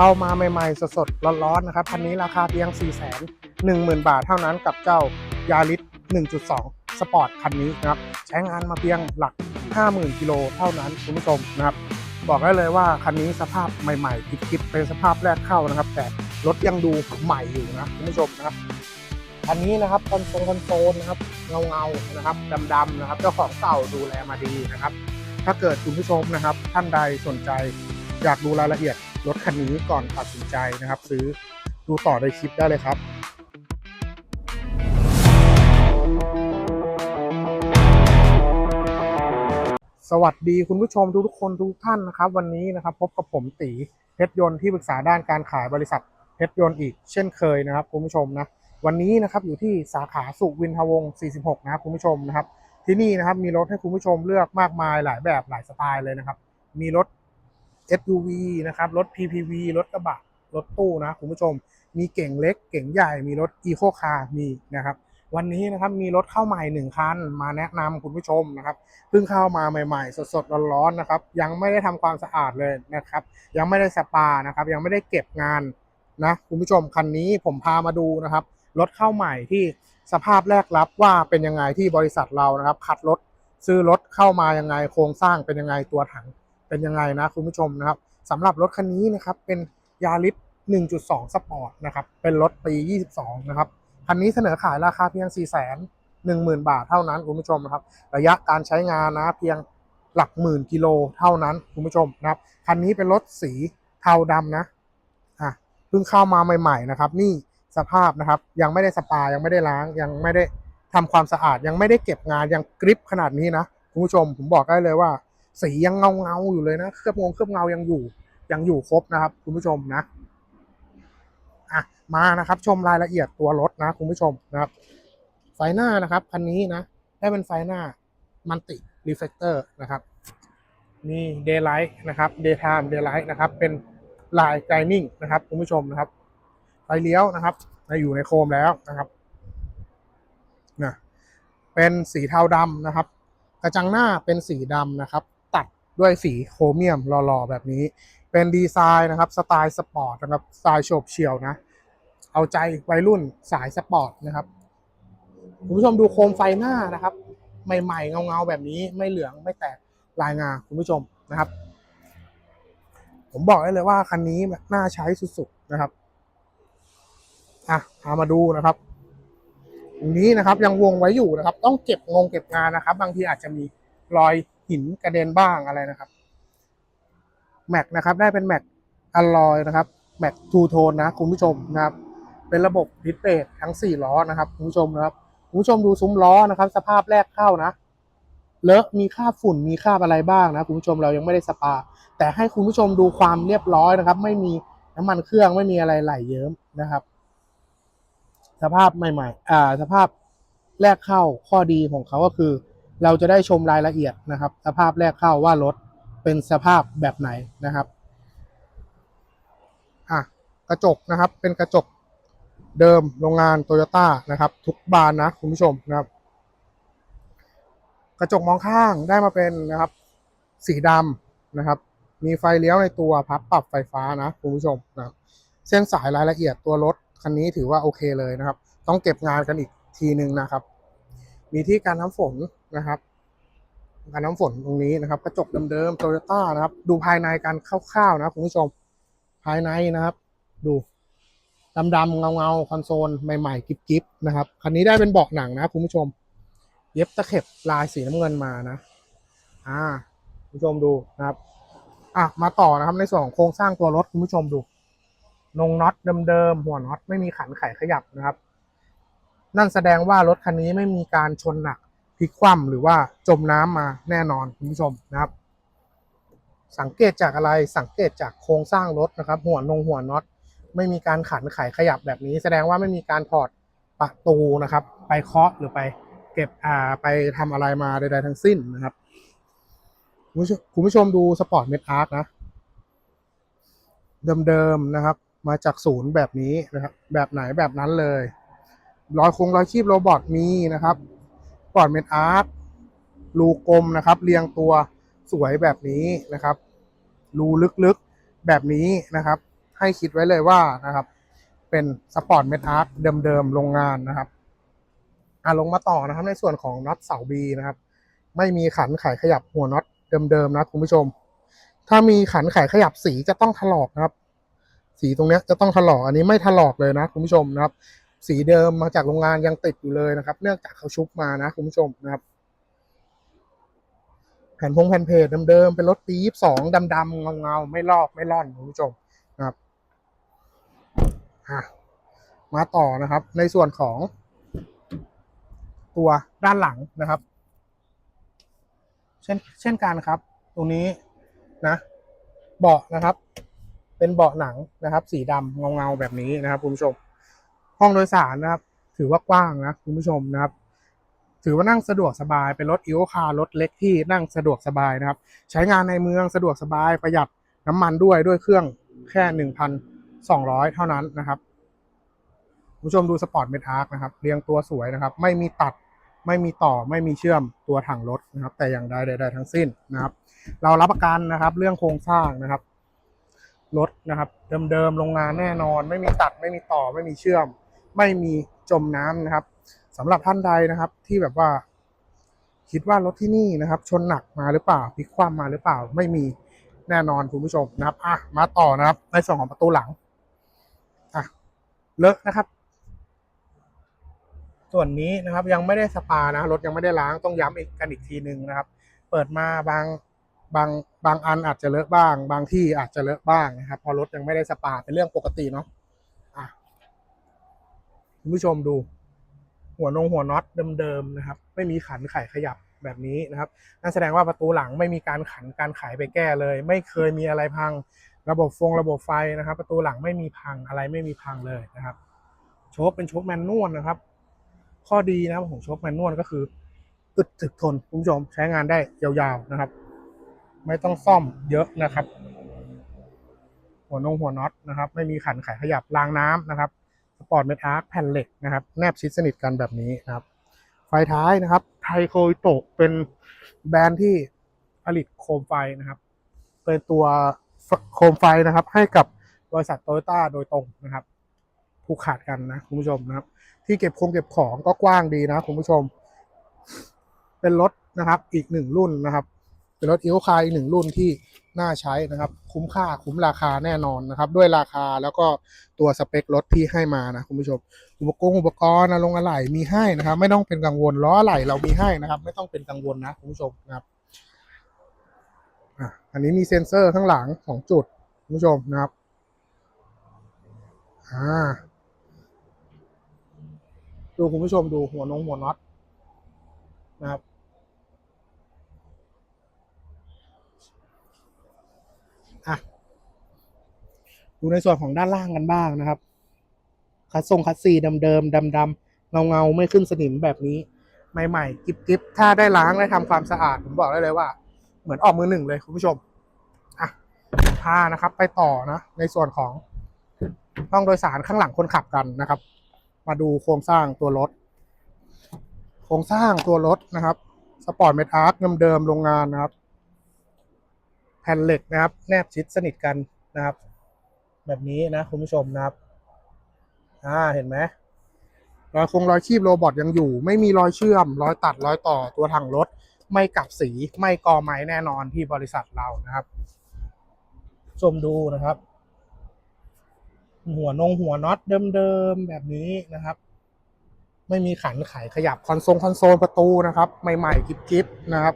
เอามาใหม่ๆ สดๆ ร้อนๆ นะครับคันนี้ราคาเพียง 4 1 0 0 0 0 บาทเท่านั้นกับเจ้ายาริส1.2 สปอร์ตคันนี้นะครับ ใช้งานมาเพียงหลัก 50,000 กิโลเท่านั้นคุณผู้ชมนะครับ บอกได้เลยว่าคันนี้สภาพใหม่ๆกิ๊บๆเป็นสภาพแรกเข้านะครับ แต่รถยังดูใหม่อยู่นะคุณผู้ชมนะครับอันนี้นะครับคอนโซลคอนโซลนะครับเงาเงาๆนะครับดำๆนะครับเจ้าของเก่าดูแลมาดีนะครับ ถ้าเกิดคุณผู้ชมนะครับ ท่านใดสนใจอยากดูรายละเอียด รถคันนี้ก่อนตัดสินใจนะครับ ซื้อดูต่อในคลิปได้เลยครับสวัสดีคุณผู้ชมทุกๆคนทุกท่านนะครับ วันนี้นะครับ พบกับผมตีเพชรยนต์ที่ปรึกษาด้านการขายบริษัทเพชรยนต์อีกเช่นเคยนะครับคุณผู้ชมนะวันนี้นะครับอยู่ที่สาขาสุวินทวงศ์46 นะครับคุณผู้ชมนะครับ ที่นี่นะครับมีรถให้คุณผู้ชมเลือกมากมายหลายแบบหลายสไตล์เลยนะครับ มีรถ SUV นะครับรถ PPV รถกระบะรถตู้นะคุณผู้ชม มีเก่งเล็กเก่งใหญ่มีรถ Eco Car มีนะครับวันนี้นะครับมีรถเข้าใหม่หนึ่งคันมาแนะนำคุณผู้ชมนะครับเพิ่งเข้ามาใหม่ๆ สดๆร้อนๆนะครับยังไม่ได้ทำความสะอาดเลยนะครับยังไม่ได้สปานะครับยังไม่ได้เก็บงานนะคุณผู้ชมคันนี้ผมพามาดูนะครับรถเข้าใหม่ที่สภาพแรกรับว่าเป็นยังไงที่บริษัทเรานะครับคัดรถซื้อรถเข้ามายังไงโครงสร้างเป็นยังไงตัวถัง เป็นยังไงนะคุณผู้ชมนะครับสำหรับรถคันนี้นะครับเป็นยาริส1.2 สปอร์ตนะครับเป็นรถปี 22 นะครับคันนี้เสนอขายราคาเพียง4 1 0 0 0 0 บาทเท่านั้นคุณผู้ชมนะครับระยะการใช้งานนะเพียงหลักหมื่นกิโลเท่านั้นคุณผู้ชมนะครับคันนี้เป็นรถสีเทาดำนะอะเพิ่งเข้ามาใหม่ ๆ นะครับ นี่สภาพนะครับยังไม่ได้สปายังไม่ได้ล้างยังไม่ได้ทำความสะอาดยังไม่ได้เก็บงานยังกริปขนาดนี้นะคุณผู้ชมผมบอกได้เลยว่า สียังเงาเงาอยู่เลยนะ เคลือบงงเคลือบเงายังอยู่ ยังอยู่ครบนะครับ คุณผู้ชมนะอะมานะครับชมรายละเอียดตัวรถนะคุณผู้ชมนะครับ ไฟหน้านะครับคันนี้นะ ได้เป็นไฟหน้ามันติรีเฟ l เตอร์นะครับ มี Daylight นะครับ Daytime Daylight นะครับ เป็นลาย Guiding นะครับ คุณผู้ชมนะครับไฟเลี้ยวนะครับมาอยู่ในโคมแล้วนะครับนะเป็นสีเทาดำนะครับ กระจังหน้าเป็นสีดำนะครับ ด้วยสีโครเมียมหล่อๆแบบนี้ เป็นดีไซน์นะครับสไตล์สปอร์ตนะครับสไตล์โฉบเฉี่ยวนะ เอาใจวัยรุ่นสายสปอร์ตนะครับคุณผู้ชมดูโคมไฟหน้านะครับ ใหม่ๆ เงาๆ แบบนี้ไม่เหลืองไม่แตกลายงาคุณผู้ชมนะครับ ผมบอกได้เลยว่าคันนี้น่าใช้สุดๆนะครับอะพามาดูนะครับนี้นะครับยังวงไว้อยู่นะครับ ต้องเก็บงงเก็บงานนะครับ บางทีอาจจะมีรอย หินกระเด็นบ้างอะไรนะครับแม็กนะครับได้เป็นแม็กอลลอยนะครับแม็กทูโทนนะคุณผู้ชมนะครับ เป็นระบบดิสเบรกทั้ง 4 ล้อนะครับคุณผู้ชมนะครับคุณผู้ชมดูซุ้มล้อนะครับ สภาพแรกเข้านะเลอะมีคราบฝุ่นมีคราบอะไรบ้างนะคุณผู้ชมเรายังไม่ได้สปา แต่ให้คุณผู้ชมดูความเรียบร้อยนะครับ ไม่มีน้ำมันเครื่องไม่มีอะไรไหลเยิ้มนะครับ สภาพใหม่ ๆ อ่า สภาพแรกเข้าข้อดีของเขาก็คือ เราจะได้ชมรายละเอียดนะครับ สภาพแรกเข้าว่ารถเป็นสภาพแบบไหนนะครับอะกระจกนะครับเป็นกระจกเดิมโรงงานโตโยต้านะครับ ทุกบานนะคุณผู้ชมนะครับ กระจกมองข้างได้มาเป็นนะครับ สีดำนะครับ มีไฟเลี้ยวในตัวพับปรับไฟฟ้านะคุณผู้ชมนะครับ เส้นสายรายละเอียดตัวรถคันนี้ถือว่าโอเคเลยนะครับ ต้องเก็บงานกันอีกทีหนึ่งนะครับ มีที่การน้ำฝน นะครับการน้ำฝนตรงนี้นะครับ กระจกเดิมๆโตโยต้านะครับ ดูภายในกันคร่าวๆนะคุณผู้ชมภายในนะครับ ดูดำๆเงาๆคอนโซลใหม่ๆกิ๊บๆนะครับคันนี้ได้เป็นเบาะหนังนะคุณผู้ชม เย็บตะเข็บลายสีน้ำเงินมานะ อ่าคุณผู้ชมดูนะครับ อะมาต่อนะครับในส่วนของโครงสร้างตัวรถคุณผู้ชมดูนงน็อตเดิมๆหัวน็อตไม่มีขันไขขยับนะครับ นั่นแสดงว่ารถคันนี้ไม่มีการชนหนัก พลิกคว่ำหรือว่าจมน้ำมาแน่นอนคุณผู้ชมนะครับ สังเกตจากอะไรสังเกตจากโครงสร้างรถนะครับ หัวนงหัวน็อตไม่มีการขันไขขยับแบบนี้ แสดงว่าไม่มีการถอดประตูนะครับ ไปเคาะหรือไปเก็บอ่าไปทำอะไรมาใดๆทั้งสิ้นนะครับคุณผู้ชมคุณผู้ชมดูสปอร์ตเมทอาร์คนะ เดิมๆนะครับ มาจากศูนย์แบบนี้นะครับ แบบไหนแบบนั้นเลย รอยคงรอยคีบโรบอทมีนะครับ ปอร์ตเมนอาร์ตรูกลมนะครับ เรียงตัวสวยแบบนี้นะครับ รูลึกๆแบบนี้นะครับ ให้คิดไว้เลยว่านะครับ เป็นสปอร์ตเมทัลเดิมๆโรงงานนะครับอะลงมาต่อนะครับ ในส่วนของน็อตเสาบีนะครับ ไม่มีขันไขขยับหัวน็อตเดิมๆนะคุณผู้ชม ถ้ามีขันไขขยับสีจะต้องถลอกนะครับ สีตรงนี้จะต้องถลอกอันนี้ไม่ถลอกเลยนะคุณผู้ชมนะครับ สีเดิมมาจากโรงงานยังติดอยู่เลยนะครับ เนื่องจากเขาชุบมานะคุณผู้ชมนะครับ แผ่นพงแผ่นเพจเดิมๆเป็นรถปียี่สองดำๆเงาๆไม่ลอกไม่ล่อนคุณผู้ชมนะครับมาต่อนะครับ ในส่วนของ ตัวด้านหลังนะครับ เช่นเช่นกันครับ ตรงนี้นะ เบาะนะครับ เป็นเบาะหนังนะครับ สีดำเงาๆแบบนี้นะครับคุณผู้ชม ห้องโดยสารนะครับ ถือว่ากว้างนะคุณผู้ชมนะครับ ถือว่านั่งสะดวกสบายเป็นรถอีโอคารถเล็กที่นั่งสะดวกสบายนะครับ ใช้งานในเมืองสะดวกสบายประหยัดน้ำมันด้วยด้วยเครื่องแค่หนึ่งพันสองร้อยเท่านั้นนะครับคุณผู้ชมดูสปอร์ตเมทาร์กนะครับเรียงตัวสวยนะครับ ไม่มีตัดไม่มีต่อไม่มีเชื่อมตัวถังรถนะครับ แต่อย่างใดใดๆทั้งสิ้นนะครับ เรารับประกันนะครับ เรื่องโครงสร้างนะครับรถนะครับ เดิมๆโรงงานแน่นอน ไม่มีตัดไม่มีต่อไม่มีเชื่อม ไม่มีจมน้ำนะครับสำหรับท่านใดนะครับที่แบบว่า คิดว่ารถที่นี่นะครับ ชนหนักมาหรือเปล่าพลิกคว่ำมาหรือเปล่า ไม่มีแน่นอนคุณผู้ชมนะครับอะมาต่อนะครับ ในส่วนของประตูหลังอะเลอะนะครับ ส่วนนี้นะครับยังไม่ได้สปานะรถยังไม่ได้ล้างต้องย้ำอีกกันอีกทีหนึ่งนะครับ เปิดมาบางบางบางอันอาจจะเลอะบ้าง บางที่อาจจะเลอะบ้างนะครับเพอรถยังไม่ได้สปาเป็นเรื่องปกติเนาะ คุณผู้ชมดู หัวนงหัวน็อตเดิมๆนะครับ ไม่มีขันไขขยับแบบนี้นะครับนั่นแสดงว่าประตูหลังไม่มีการขันการไขไปแก้เลย ไม่เคยมีอะไรพัง ระบบฟงระบบไฟนะครับ ประตูหลังไม่มีพังอะไรไม่มีพังเลยนะครับ โชคเป็นโชคแมนนวลนะครับ ข้อดีนะครับของโชคแมนนวลก็คืออึดถึกทนคุณผู้ชมใช้งานได้ยาวๆนะครับ ไม่ต้องซ่อมเยอะนะครับ หัวนงหัวน็อตนะครับ ไม่มีขันไขขยับรางน้ำนะครับ ปอร์ตเมทัลแผ่นเหล็กนะครับ แนบชิดสนิทกันแบบนี้นะครับ ไฟท้ายนะครับ ไทโคโตะเป็นแบรนด์ที่ผลิตโคมไฟนะครับ เป็นตัวโคมไฟนะครับ ให้กับบริษัทโตโยต้าโดยตรงนะครับผูกขาดกันนะคุณผู้ชมนะครับ ที่เก็บคงเก็บของก็กว้างดีนะคุณผู้ชม เป็นรถนะครับ อีกหนึ่งรุ่นนะครับ เป็นรถอีโคคายอีกหนึ่งรุ่นที่ น่าใช้นะครับ คุ้มค่าคุ้มราคาแน่นอนนะครับ ด้วยราคาแล้วก็ตัวสเปครถที่ให้มานะคุณผู้ชม อุปกรณ์อุปกรณ์นะลงอะไหล่มีให้นะครับ ไม่ต้องเป็นกังวลล้ออะไหล่เรามีให้นะครับ ไม่ต้องเป็นกังวลนะคุณผู้ชมนะครับอันนี้มีเซ็นเซอร์ข้างหลังสองจุดคุณผู้ชมนะครับอ่าดูคุณผู้ชมดูหัวนงหัวน็อตนะครับ ดูในส่วนของด้านล่างกันบ้างนะครับ คัดทรงคัดซีเดิมๆดำๆเงาเงาไม่ขึ้นสนิมแบบนี้ ใหม่ๆ กิบๆ ถ้าได้ล้างได้ทำความสะอาด ผมบอกได้เลยว่า เหมือนออกมือหนึ่งเลยคุณผู้ชมอะพานะครับ ไปต่อนะ ในส่วนของห้องโดยสารข้างหลังคนขับกันนะครับ มาดูโครงสร้างตัวรถ โครงสร้างตัวรถนะครับสปอร์ตเมทัลเดิมๆโรงงานนะครับ แผ่นเหล็กนะครับ แนบชิดสนิทกันนะครับ แบบนี้นะคุณผู้ชมนะครับ อ่าเห็นไหมรอยคงรอยชีพโรบอทยังอยู่ ไม่มีรอยเชื่อม รอยตัดรอยต่อตัวถังรถ ไม่กลับสีไม่กอไม้แน่นอนที่บริษัทเรานะครับ ชมดูนะครับ หัวนงหัวน็อตเดิมๆแบบนี้นะครับ ไม่มีขันไขขยับคอนโซลคอนโซลประตูนะครับ ใหม่ๆกิ๊บๆนะครับ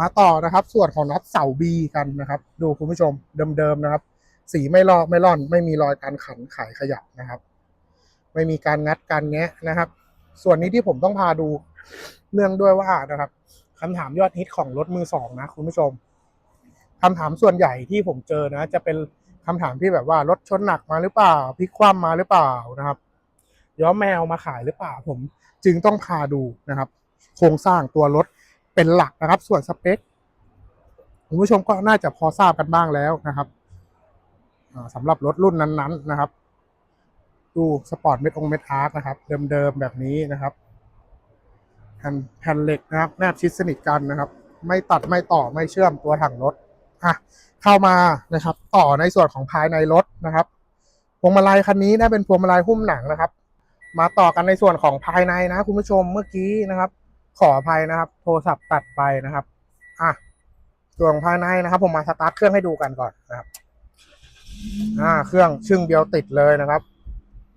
มาต่อนะครับ ส่วนของน็อตเสาบีกันนะครับ ดูคุณผู้ชมเดิมๆนะครับ สีไม่ลอกไม่ร่อน ไม่มีรอยการขันไขขยับนะครับ ไม่มีการงัดการแงะนะครับ ส่วนนี้ที่ผมต้องพาดูเนื่องด้วยว่านะครับคำถามยอดฮิตของรถมือสองนะคุณผู้ชมคำถามส่วนใหญ่ที่ผมเจอนะ จะเป็นคำถามที่แบบว่ารถชนหนักมาหรือเปล่าพลิกคว่ำมาหรือเปล่านะครับ ย้อมแมวมาขายหรือเปล่าผมจึงต้องพาดูนะครับ โครงสร้างตัวรถ เป็นหลักนะครับ ส่วนสเปคคุณผู้ชมก็น่าจะพอทราบกันบ้างแล้วนะครับสำหรับรถรุ่นนั้นๆนะครับ ดูสปอร์ตเมทองเมทอาร์นะครับ เดิมๆแบบนี้นะครับแผ่นแผ่นเหล็กนะครับ แนบชิดสนิทกันนะครับ ไม่ตัดไม่ต่อไม่เชื่อมตัวถังรถอะเข้ามานะครับ ต่อในส่วนของภายในรถนะครับพวงมาลัยคันนี้นะเป็นพวงมาลัยหุ้มหนังนะครับ มาต่อกันในส่วนของภายในนะคุณผู้ชมเมื่อกี้นะครับ ขออภัยนะครับ โทรศัพท์ตัดไปนะครับ อะส่วนภายในนะครับ ผมมาสตาร์ทเครื่องให้ดูกันก่อนนะครับ อ่า เครื่องชึ่งเดียวติดเลยนะครับ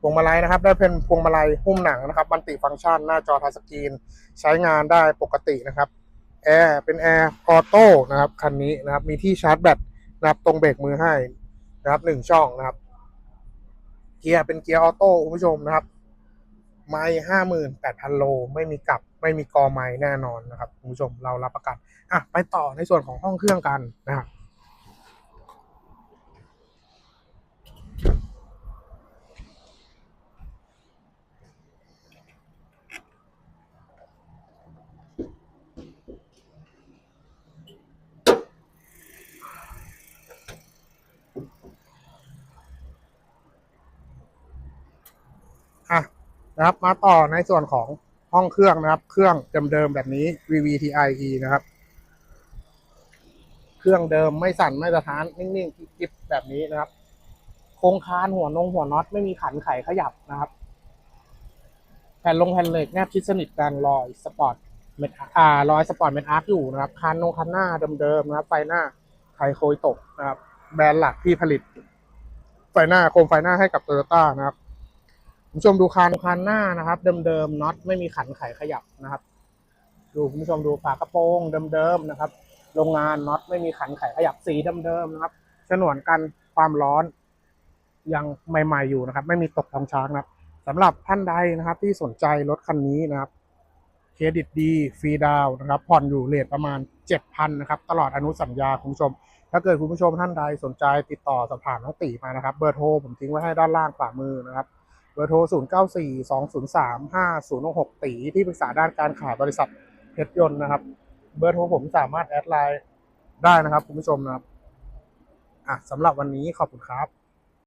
พวงมาลัยนะครับ ได้เป็นพวงมาลัยหุ้มหนังนะครับมัลติฟังก์ชันหน้าจอทัชสกรีน ใช้งานได้ปกตินะครับแอร์เป็นแอร์ออโต้นะครับคันนี้นะครับ มีที่ชาร์จแบตนะครับตรงเบรกมือให้นะครับหนึ่งช่องนะครับ เกียร์เป็นเกียร์ออโต้คุณผู้ชมนะครับ ไม่ห้าหมื่นแปดพันโล ไม่มีกลับ ไม่มีกอไม้แน่นอนนะครับคุณผู้ชมเรารับประกันอะไปต่อในส่วนของห้องเครื่องกันนะครับ อะ นะครับ มาต่อในส่วนของห้องเครื่องนะครับ เครื่องเดิมๆแบบนี้ VVTi-e นะครับ เครื่องเดิมไม่สั่นไม่สะท้านนิ่งๆกิบแบบนี้นะครับ โครงคานหัวนงหัวน็อตไม่มีขันไขขยับนะครับ แผ่นลงแผ่นเหล็กแนบชิดสนิทกันรอยสปอร์ตเมทอ่ารอยสปอร์ตเมทอาร์คอยู่นะครับคันนงคันหน้าเดิมๆนะครับ ไฟหน้าไทยโคยตกนะครับ แบรนด์หลักที่ผลิตไฟหน้าโคมไฟหน้าให้กับโตโยต้านะครับ คุณผู้ชมดูคันคันหน้านะครับ เดิมๆน็อตไม่มีขันไขขยับนะครับ ดูคุณผู้ชมดูฝากระโปรงเดิมๆนะครับ โรงงานน็อตไม่มีขันไขขยับสีเดิมๆนะครับฉนวนกันความร้อนยังใหม่ๆอยู่นะครับ ไม่มีตกทองช้างนะครับสำหรับท่านใดนะครับ ที่สนใจรถคันนี้นะครับเครดิตดีฟรีดาวนะครับ ผ่อนอยู่เลทประมาณ 7,000นะครับ ตลอดอนุสัญญาคุณผู้ชม ถ้าเกิดคุณผู้ชมท่านใดสนใจติดต่อสอบถามน้องตีมานะครับ เบอร์โทรผมทิ้งไว้ให้ด้านล่างขวามือนะครับ เบอร์โทร 0 9 4 2 0 3 5 0 6 6 ตีที่ปรึกษาด้านการขายบริษัทเพชรยนต์นะครับ เบอร์โทรผมสามารถแอดไลน์ได้นะครับคุณผู้ชมนะครับอะสำหรับวันนี้ขอบคุณครับ